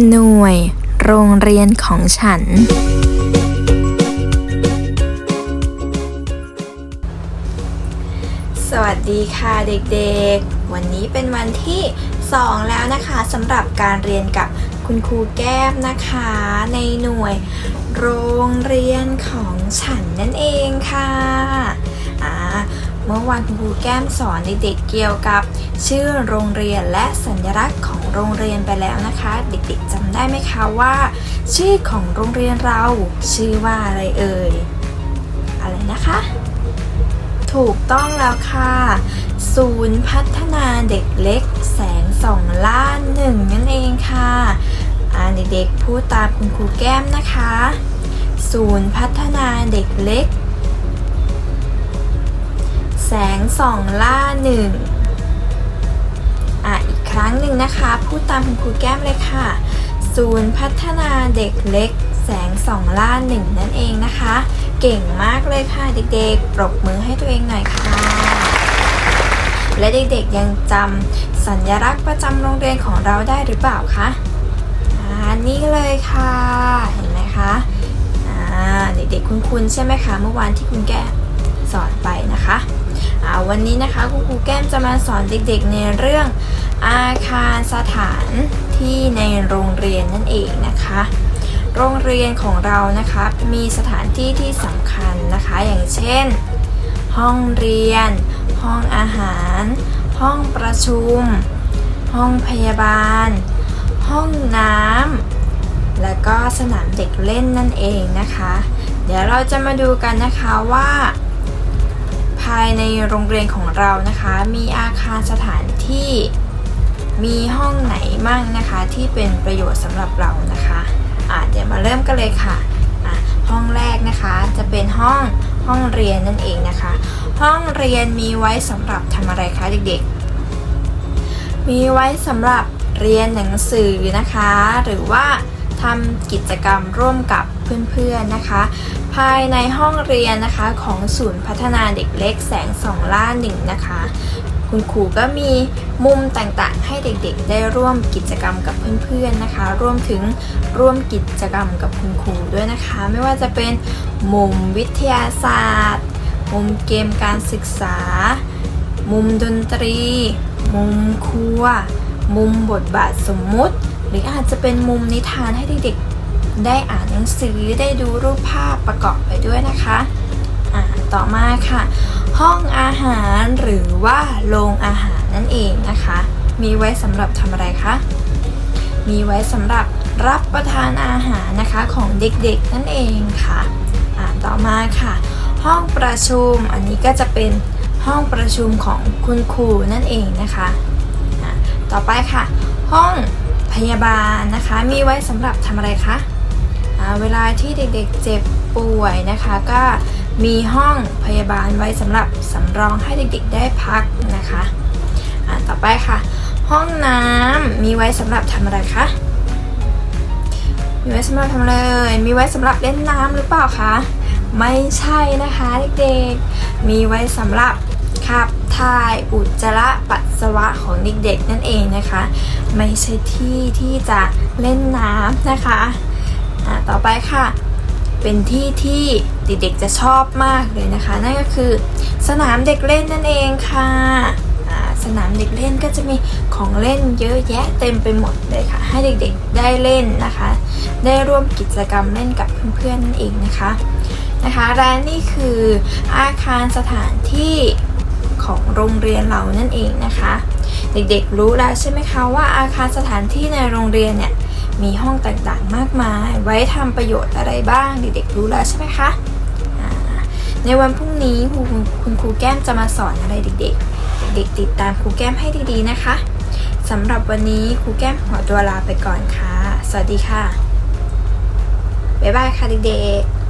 หน่วย โรงเรียนของฉัน สวัสดีค่ะเด็กๆ วันนี้เป็นวันที่ 2 แล้วนะคะสำหรับการเรียนกับคุณครูแก้มนะคะ ในหน่วย โรงเรียนของฉันนั่นเองค่ะอ่า เมื่อวานคุณครูแก้มสอนเด็กๆเกี่ยวกับ ชื่อโรงเรียนและสัญลักษณ์ของโรงเรียนไปแล้วนะคะ เด็กๆจำได้ไหมคะว่า ชื่อของโรงเรียนเรา ชื่อว่าอะไรเอ่ยอะไรนะคะ ถูกต้องแล้วค่ะ ศูนย์พัฒนาเด็กเล็ก แสงสองล้านหนึ่งนั่นเองค่ะอ่าเด็กๆพูดตามคุณครูแก้มนะคะ ศูนย์พัฒนาเด็กเล็ก แสงสองล่าหนึ่งอะอีกครั้งหนึ่งนะคะ พูดตามคุณครูแก้มเลยค่ะ ศูนย์พัฒนาเด็กเล็ก แสงสองล่าหนึ่งนั่นเองนะคะ เก่งมากเลยค่ะเด็กๆ ปรบมือให้ตัวเองหน่อยค่ะ และเด็กๆยังจำสัญลักษณ์ประจำโรงเรียนของเราได้หรือเปล่าคะอ่านี่เลยค่ะ เห็นไหมคะอ่าเด็กๆคุ้นๆใช่ไหมคะ เมื่อวานที่คุณแก้สอนไปนะคะ วันนี้นะคะคุณครูแก้มจะมาสอนเด็กๆในเรื่องอาคารสถานที่ในโรงเรียนนั่นเองนะคะ โรงเรียนของเรานะคะมีสถานที่ที่สำคัญนะคะ อย่างเช่น ห้องเรียน ห้องอาหาร ห้องประชุม ห้องพยาบาล ห้องน้ำและก็สนามเด็กเล่นนั่นเองนะคะ เดี๋ยวเราจะมาดูกันนะคะว่าายในโรงเรียนของเรานะคะ มีอาคารสถานที่มีห้องไหนมั่งนะคะ ที่เป็นประโยชน์สำหรับเรานะคะอะเดี๋ยวมาเริ่มกันเลยค่ะอะห้องแรกนะคะจะเป็นห้องห้องเรียนนั่นเองนะคะ ห้องเรียนมีไว้สำหรับทำอะไรคะเด็กๆ มีไว้สำหรับเรียนหนังสือนะคะ หรือว่าทำกิจกรรมร่วมกับเพื่อนๆนะคะ ภายในห้องเรียนนะคะของศูนย์พัฒนาเด็กเล็กแสงสองล่าหนึ่งนะคะ คุณครูก็มีมุมต่างๆ ให้เด็กๆ ได้ร่วมกิจกรรมกับเพื่อนๆนะคะ รวมถึงร่วมกิจกรรมกับคุณครูด้วยนะคะ ไม่ว่าจะเป็นมุมวิทยาศาสตร์ มุมเกมการศึกษา มุมดนตรี มุมครัว มุมบทบาทสมมุติ หรืออาจจะเป็นมุมนิทานให้เด็กๆ ได้อ่านหนังสือได้ดูรูปภาพประกอบไปด้วยนะคะอ่าต่อมาค่ะ ห้องอาหารหรือว่าโรงอาหารนั่นเองนะคะ มีไว้สำหรับทำอะไรคะมีไว้สำหรับรับประทานอาหารนะคะของเด็กๆนั่นเองค่ะอ่าต่อมาค่ะ ห้องประชุมอันนี้ก็จะเป็นห้องประชุมของคุณครูนั่นเองนะคะะต่อไปค่ะ ห้องพยาบาลนะคะ มีไว้สำหรับทำอะไรคะ เวลาที่เด็กๆเจ็บป่วยนะคะ ก็มีห้องพยาบาลไว้สำหรับสำรองให้เด็กๆได้พักนะคะอ่าต่อไปค่ะ ห้องน้ำมีไว้สำหรับทำอะไรคะมีไว้สำหรับทำเอ่ยมีไว้สำหรับเล่นน้ำหรือเปล่าคะไม่ใช่นะคะเด็กๆ มีไว้สำหรับขับถ่ายอุจจาระปัสสาวะของเด็กๆ นั่นเองนะคะ ไม่ใช่ที่ที่จะเล่นน้ำนะคะ อ่าต่อไปค่ะ เป็นที่ที่เด็กๆจะชอบมากเลยนะคะ นั่นก็คือ สนามเด็กเล่นนั่นเองค่ะสนามเด็กเล่นก็จะมีของเล่นเยอะแยะเต็มไปหมดเลยค่ะ ให้เด็กๆได้เล่นนะคะ ได้ร่วมกิจกรรมเล่นกับเพื่อนๆนั่นเองนะคะนะคะและนี่คืออาคารสถานที่ของโรงเรียนเรานั่นเองนะคะ เด็กๆรู้แล้วใช่ไหมคะว่าอาคารสถานที่ในโรงเรียนเนี่ย มีห้องต่างๆมากมาย ไว้ทำประโยชน์อะไรบ้างเด็กๆรู้แล้วใช่ไหมคะในวันพรุ่งนี้ครูคุณครูแก้มจะมาสอนอะไรเด็กๆ เด็กๆติดตามครูแก้มให้ดีๆนะคะสำหรับวันนี้ครูแก้มขอตัวลาไปก่อนค่ะ สวัสดีค่ะ บ๊ายบายค่ะเด็กๆ